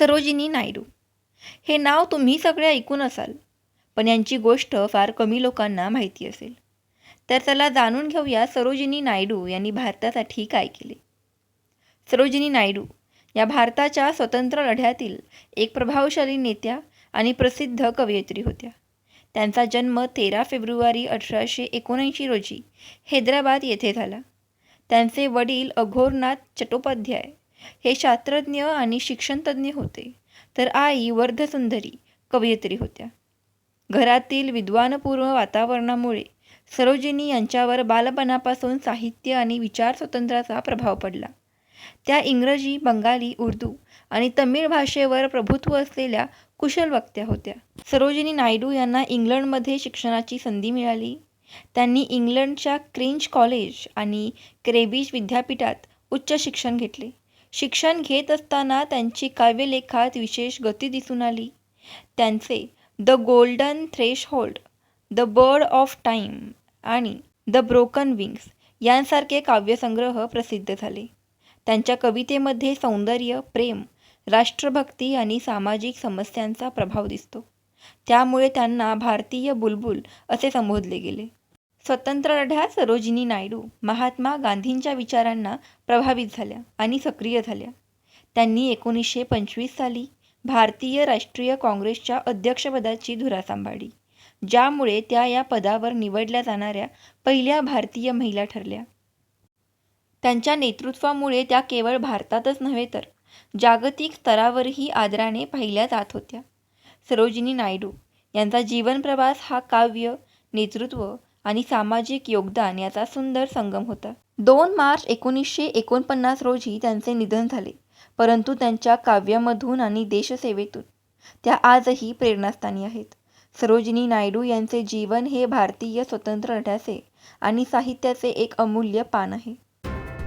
सरोजिनी नायडू. हे नाव तुम्ही सगळे ऐकून असाल पण यांची गोष्ट फार कमी लोकांना माहिती असेल. तर चला जाणून घेऊया सरोजिनी नायडू यांनी भारतासाठी काय केले. सरोजिनी नायडू या भारताच्या स्वतंत्र लढ्यातील एक प्रभावशाली नेत्या आणि प्रसिद्ध कवयित्री होत्या. त्यांचा जन्म तेरा फेब्रुवारी अठराशे एकोणऐंशी रोजी हैदराबाद येथे झाला. त्यांचे वडील अघोरनाथ चट्टोपाध्याय हे शास्त्रज्ञ आणि शिक्षणतज्ज्ञ होते. तर आई वर्धसुंदरी कवयित्री होत्या. घरातील विद्वानपूर्व वातावरणामुळे सरोजिनी यांच्यावर बालपणापासून साहित्य आणि विचार स्वातंत्र्याचा प्रभाव पडला. त्या इंग्रजी बंगाली उर्दू आणि तमिळ भाषेवर प्रभुत्व असलेल्या कुशल वक्त्या होत्या. सरोजिनी नायडू यांना इंग्लंडमध्ये शिक्षणाची संधी मिळाली. त्यांनी इंग्लंडच्या क्रिंच कॉलेज आणि क्रेबिज विद्यापीठात उच्च शिक्षण घेतले. शिक्षण घेत असताना त्यांची काव्यलेखात विशेष गती दिसून आली. त्यांचे the golden threshold the bird of time आणि द ब्रोकन विंग्स यांसारखे काव्यसंग्रह प्रसिद्ध झाले. त्यांच्या कवितेमध्ये सौंदर्य प्रेम राष्ट्रभक्ती आणि सामाजिक समस्यांचा प्रभाव दिसतो. त्यामुळे त्यांना भारतीय बुलबुल असे संबोधले गेले. स्वतंत्र लढ्यात सरोजिनी नायडू महात्मा गांधींच्या विचारांना प्रभावित झाल्या आणि सक्रिय झाल्या. त्यांनी एकोणीसशे पंचवीस साली भारतीय राष्ट्रीय काँग्रेसच्या अध्यक्षपदाची धुरा सांभाळली ज्यामुळे त्या या पदावर निवडल्या जाणाऱ्या पहिल्या भारतीय महिला ठरल्या. त्यांच्या नेतृत्वामुळे त्या केवळ भारतातच नव्हे तर जागतिक स्तरावरही आदराने पाहिल्या जात होत्या. सरोजिनी नायडू यांचा जीवनप्रवास हा काव्य नेतृत्व आणि सामाजिक योगदान याचा सुंदर संगम होता. दोन मार्च एकोणीसशे एकोणपन्नास रोजी त्यांचे निधन झाले परंतु त्यांच्या काव्यामधून आणि देशसेवेतून त्या आजही प्रेरणास्थानी आहेत. सरोजिनी नायडू यांचे जीवन हे भारतीय स्वतंत्र लढ्याचे आणि साहित्याचे एक अमूल्य पान आहे.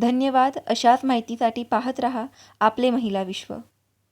धन्यवाद अशाच माहितीसाठी पाहत रहा आपले महिला विश्व.